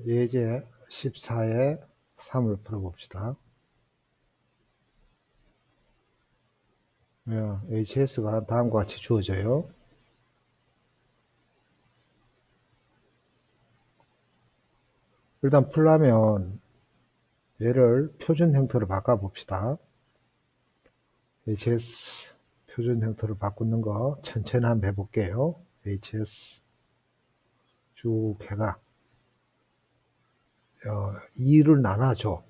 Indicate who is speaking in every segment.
Speaker 1: 예제 14의 3을 풀어봅시다. HS가 다음과 같이 주어져요. 일단 풀려면 얘를 표준 형태로 바꿔봅시다. HS 표준 형태로 바꾸는 거 천천히 한번 해볼게요. HS 쭉 해가 어, 2를 나눠줘.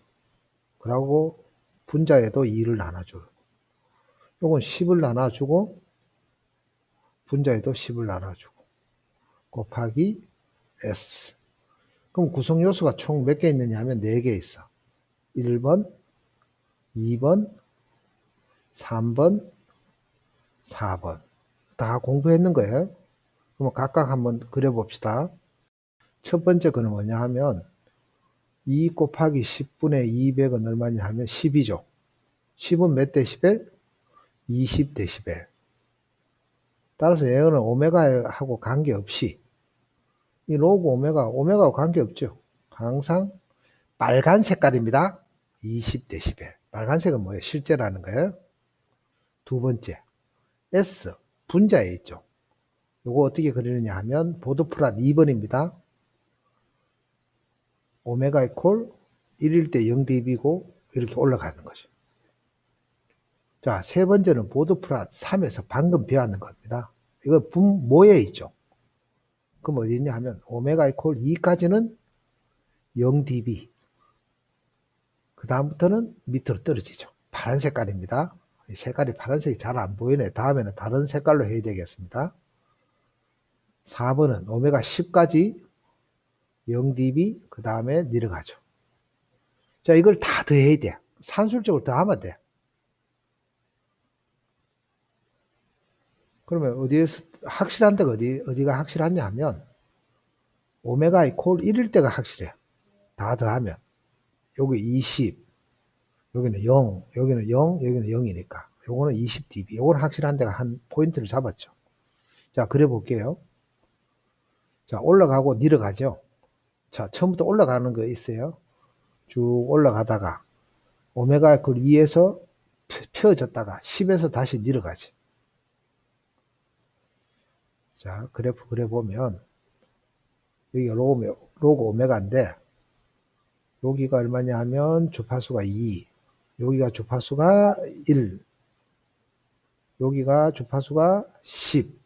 Speaker 1: 그러고 분자에도 2를 나눠줘. 요건 10을 나눠주고 분자에도 10을 나눠주고 곱하기 S. 그럼 구성 요소가 총 몇 개 있느냐 하면 4개 있어. 1번, 2번, 3번, 4번. 다 공부했는 거예요. 그럼 각각 한번 그려봅시다. 첫 번째 거는 뭐냐 하면 2 곱하기 10분의 200은 얼마냐 하면 10이죠. 10은 몇 데시벨? 20 데시벨. 따라서 얘는 오메가하고 관계없이 이 로그 오메가, 오메가하고 관계없죠. 항상 빨간 색깔입니다. 20 데시벨. 빨간색은 뭐예요? 실제라는 거예요. 두 번째, S 분자에 있죠. 요거 어떻게 그리느냐 하면 보드플랫 2번입니다. 오메가 이콜 1일 때 0dB고 이렇게 올라가는 거죠. 자, 세 번째는 보드 플랫 3에서 방금 배웠는 겁니다. 이건 분 모에 있죠. 그럼 어디 있냐 하면 오메가 이콜 2까지는 0dB. 그 다음부터는 밑으로 떨어지죠. 파란 색깔입니다. 이 색깔이 파란색이 잘 안 보이네. 다음에는 다른 색깔로 해야 되겠습니다. 4번은 오메가 10까지 0dB 그 다음에 내려가죠. 자 이걸 다 더해야 돼. 산술적으로 더하면 돼. 그러면 어디에서 확실한 데가 어디 어디가 확실하냐 하면 오메가 이콜 1일 때가 확실해. 다 더하면 여기 20 여기는 0 여기는 0 여기는 0이니까 요거는 20dB 요거는 확실한 데가 한 포인트를 잡았죠. 자 그래 볼게요. 자 올라가고 내려가죠. 자, 처음부터 올라가는 거 있어요. 쭉 올라가다가 오메가 그 위에서 펴졌다가 10에서 다시 내려가지. 자, 그래프 그래 보면 여기 로그, 로그 오메가인데 여기가 얼마냐 하면 주파수가 2, 여기가 주파수가 1, 여기가 주파수가 10,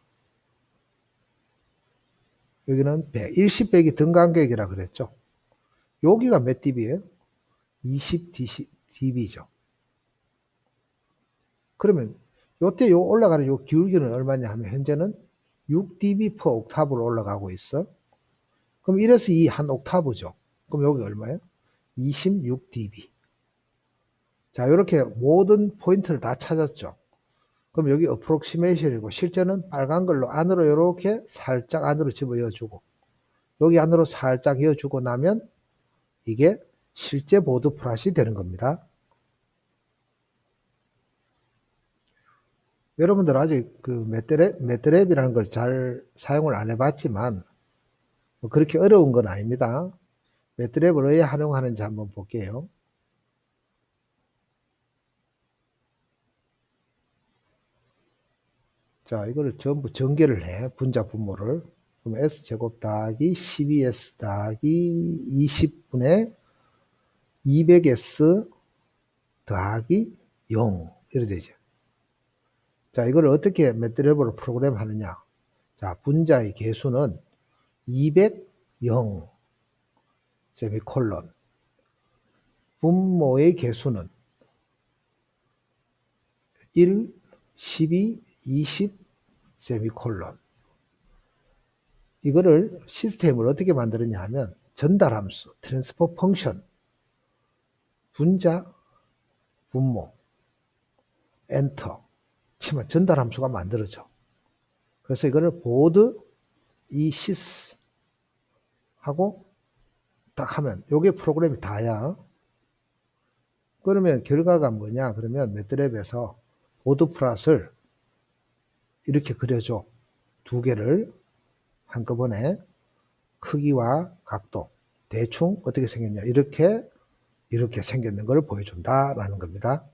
Speaker 1: 여기는 100, 10백이 등간격이라 그랬죠. 여기가 몇 dB예요? 20 dB죠. 그러면 요때 요 올라가는 요 기울기는 얼마냐 하면 현재는 6 dB per 옥타브로 올라가고 있어. 그럼 이래서 이한 옥타브죠. 그럼 여기 얼마예요? 26 dB. 자, 이렇게 모든 포인트를 다 찾았죠. 그럼 여기 어프록시메이션이고 실제는 빨간 걸로 안으로 이렇게 살짝 안으로 집어넣어주고 여기 안으로 살짝 이어주고 나면 이게 실제 보드 플랫이 되는 겁니다. 여러분들 아직 그 메트랩, 메트랩이라는 걸 잘 사용을 안 해봤지만 뭐 그렇게 어려운 건 아닙니다. 메트랩을 왜 활용하는지 한번 볼게요. 자, 이거를 전부 전개를 해. 분자 분모를. 그럼 S제곱 더하기 12S 더하기 20분의 200S 더하기 0. 이래 되죠. 자, 이걸 어떻게 매트랩으로 프로그램 하느냐. 자, 분자의 개수는 200, 0, 세미콜론. 분모의 개수는 1, 12, 20, 세미콜론. 이거를 시스템을 어떻게 만드느냐 하면 전달 함수, 트랜스퍼 펑션, 분자, 분모, 엔터 치면 전달 함수가 만들어져. 그래서 이거를 보드 이 시스 하고 딱 하면 요게 프로그램이 다야. 그러면 결과가 뭐냐? 그러면 매트랩에서 보드 플랫을 이렇게 그려줘. 두 개를 한꺼번에 크기와 각도 대충 어떻게 생겼냐 이렇게 이렇게 생겼는 걸 보여준다라는 겁니다.